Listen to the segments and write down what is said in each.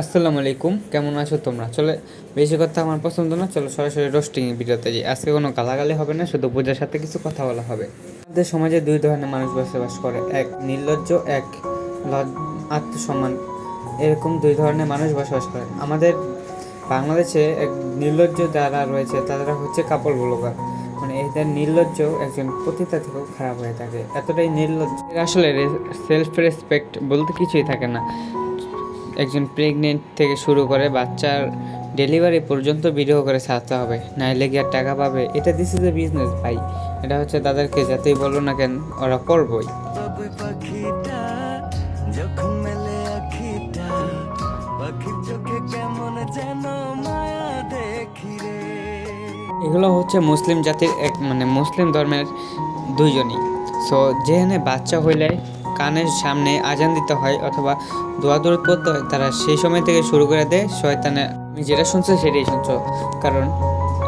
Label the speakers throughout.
Speaker 1: আসসালামু আলাইকুম। কেমন আছো তোমরা? চলে, বেশি কথা আমার পছন্দ না, চলো সরাসরি রোস্টিং ভিডিওতে যাই। আজকে কোনো গালাগালি হবে না, শুধু পূজার সাথে কিছু কথা বলা হবে। আমাদের সমাজে দুই ধরনের মানুষ বসবাস করে, এক নির্লজ্জ, এক আত্মসম্মান। এরকম দুই ধরনের মানুষ বসবাস করে। আমাদের বাংলাদেশে এক নির্লজ্জ যারা রয়েছে, তারা হচ্ছে কাপড় ব্লগার। মানে এদের নির্লজ্জ একজন পতিতা থেকেও খারাপ হয়ে থাকে। এতটাই নির্লজ্জ। আসলে সেলফ রেসপেক্ট বলতে কিছুই থাকে না। একজন প্রেগনেন্ট থেকে শুরু করে বাচ্চার ডেলিভারি পর্যন্ত ভিডিও করে ছাড়তে হবে। নাইলে কি আর টাকা পাবে? এটা দিস ইজ এ বিজনেস ভাই। এটা হচ্ছে তাদেরকে যাতেই বলো না কেন, ওরা করবই। এগুলো হচ্ছে মুসলিম জাতির এক মানে মুসলিম ধর্মের দুইজনই। সো যেখানে বাচ্চা হইলে কানের সামনে আজান দিতে হয় অথবা দোয়া দূরত পড়তে হয়, তারা সেই সময় থেকে শুরু করে দেয়। শয়তানে যেটা শুনছো সেটাই শুনছো। কারণ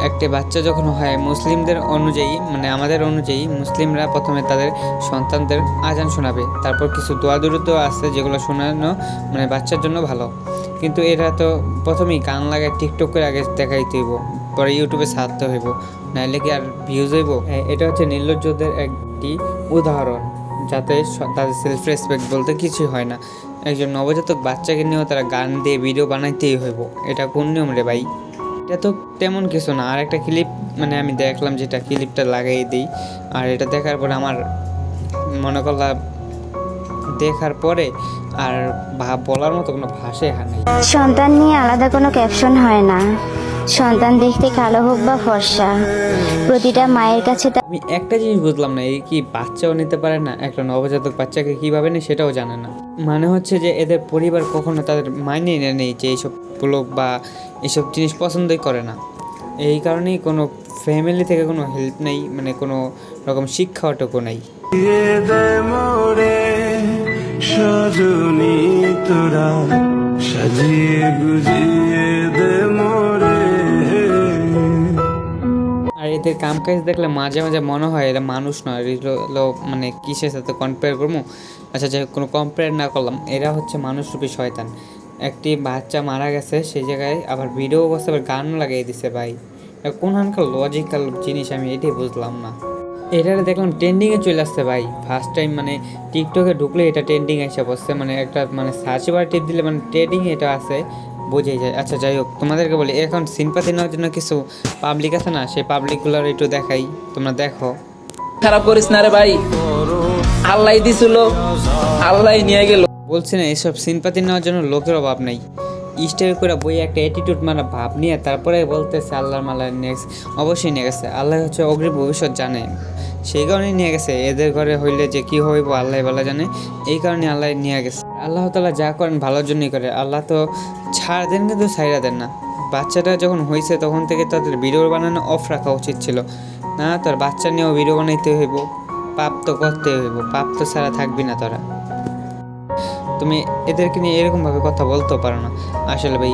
Speaker 1: একটি বাচ্চা যখন হয়, মুসলিমদের অনুযায়ী মানে আমাদের অনুযায়ী, মুসলিমরা প্রথমে তাদের সন্তানদের আজান শোনাবে। তারপর কিছু দোয়া দূরত আছে যেগুলো শোনানো মানে বাচ্চার জন্য ভালো। কিন্তু এরা তো প্রথমেই গান লাগায় টিকটক করে আগে দেখাইতে হইব, পরে ইউটিউবে ছাড়তে হইব। নাইলে কি আর ভিউজ হইব? এটা হচ্ছে নির্লজ্জদের একটি উদাহরণ। যাতে তাদের সেলফ রেসপেক্ট বলতে কিছুই হয় না। একজন নবজাতক বাচ্চাকে নিয়েও তারা গান দিয়ে ভিডিও বানাইতেই হইব। এটা কোন নিয়ম রে ভাই? এটা তো তেমন কিছু না। আর একটা ক্লিপ মানে আমি দেখলাম যেটা ক্লিপটা লাগাই দিই। আর এটা দেখার পরে আমার মনে করলাম, দেখার পরে আর বলার মতো কোনো ভাষাই হয় নাই।
Speaker 2: সন্তান নিয়ে আলাদা কোনো ক্যাপশন হয় না। সন্তান দেখতে কালো হোক বা ফর্সা প্রতিটা মায়ের কাছে
Speaker 1: আমি একটা জিনিস বুঝলাম না এই কি বাচ্চাও নিতে পারে না? একটা নবজাতক বাচ্চাকে কীভাবে নেই সেটাও জানে না। মানে হচ্ছে যে এদের পরিবার কখনো তাদের মাইনে নেই যে এইসব ব্লগ বা এইসব জিনিস পছন্দই করে না। এই কারণেই কোনো ফ্যামিলি থেকে কোনো হেল্প নেই মানে কোনো রকম শিক্ষাটুকু নেই।
Speaker 3: সজনী তোরা সাজিয়ে গুজিয়ে
Speaker 1: এদের কাম কাজ দেখলে মাঝে মাঝে মনে হয় এরা মানুষ নয় মানে কিসের সাথে কম্পেয়ার করব? আচ্ছা যাই কোনো কম্পেয়ার না করলাম। এরা হচ্ছে মানুষরূপী শয়তান। একটি বাচ্চা মারা গেছে, সেই জায়গায় আবার ভিডিও অবস্থা আবার গানও লাগিয়ে দিছে, ভাই। এটা কোনখানকার লজিক্যাল জিনিস আমি এটাই বুঝলাম না। এটা দেখলাম ট্রেন্ডিংয়ে চলে আসছে, ভাই। ফার্স্ট টাইম মানে টিকটকে ঢুকলে এটা ট্রেন্ডিং এসে বসছে। মানে একটা মানে সার্চ বার টিপ দিলে মানে ট্রেন্ডিং এটা আছে বোঝাই যায়। আচ্ছা যাই হোক তোমাদেরকে বলি এখন সিম্পাথি নেওয়ার জন্য কিছু পাবলিক আছে না? সেই পাবলিকগুলোর একটু দেখাই তোমরা দেখো।
Speaker 4: খারাপ করিস না রে ভাই। আল্লাহ দিছিল আল্লাহ নিয়ে গেল।
Speaker 1: বলছি না এসব সিম্পাথি নেওয়ার জন্য লোকের অভাব নেই। স্টাইল করে বই একটা অ্যাটিটিউড মানে ভাব নিয়ে তারপরে বলতেছে আল্লাহর মাল্লাহ নেক্সট অবশ্যই নিয়ে গেছে। আল্লাহ হচ্ছে অগ্রিম ভবিষ্যৎ জানে। সেই কারণেই নিয়ে গেছে। এদের ঘরে হইলে যে কি হইব আল্লাহ ভালো জানে। এই কারণে আল্লাহ নিয়ে গেছে। আল্লাহ তালা যা করেন ভালোর জন্যই করে। আল্লাহ তো ছাড় দেন কিন্তু ছাইরা দেন না। বাচ্চাটা যখন হয়েছে তখন থেকে তাদের ভিডিও বানানো অফ রাখা উচিত ছিল। না, তোর বাচ্চা নিয়েও ভিডিও বানাইতে হইব, পাপ তো করতে হইব, পাপ তো ছাড়া থাকবি না তোরা। তুমি এদেরকে নিয়ে এরকমভাবে কথা বলতেও পারো না। আসলে ভাই,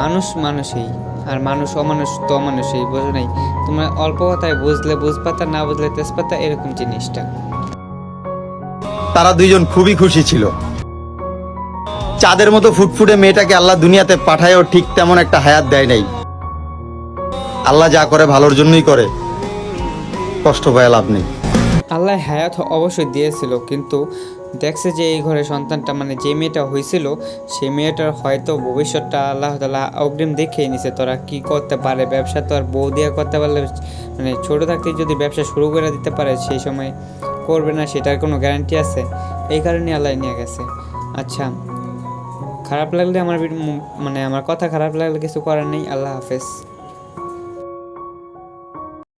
Speaker 1: মানুষ মানুষই, আর মানুষ অমানুষ তো অমানুষই, বোঝো নাই? তোমরা অল্প কথায় বুঝলে বুঝপাতা, না বুঝলে তেজপাতা, এরকম জিনিসটা।
Speaker 5: তারা দুইজন খুবই খুশি ছিল। চাঁদের মতো ফুটফুটে মেয়েটাকে আল্লাহ দুনিয়াতে পাঠায়ও ঠিক তেমন একটা হায়াত দেয় নাই। আল্লাহ যা করে ভালোর জন্যই করে, কষ্ট পায় লাভ নেই।
Speaker 1: আল্লাহ হায়াত অবশ্যই দিয়েছিল, কিন্তু দেখছে যে এই ঘরে সন্তানটা মানে যে মেয়েটা হয়েছিল, সেই মেয়েটার হয়তো ভবিষ্যৎটা আল্লাহ তালা অগ্রিম দেখেই নিছে। তোরা কি করতে পারে? ব্যবসা তো আর বউ দিয়ে করতে পারলে মানে ছোটো থাকতে যদি ব্যবসা শুরু করে দিতে পারে, সেই সময় করবে না, সেটার কোনো গ্যারান্টি আছে? এই কারণে আল্লাহ নিয়ে গেছে। আচ্ছা খারাপ লাগলে আমার মানে আমার কথা খারাপ লাগলে কিছু করার নেই আল্লাহ হাফেজ।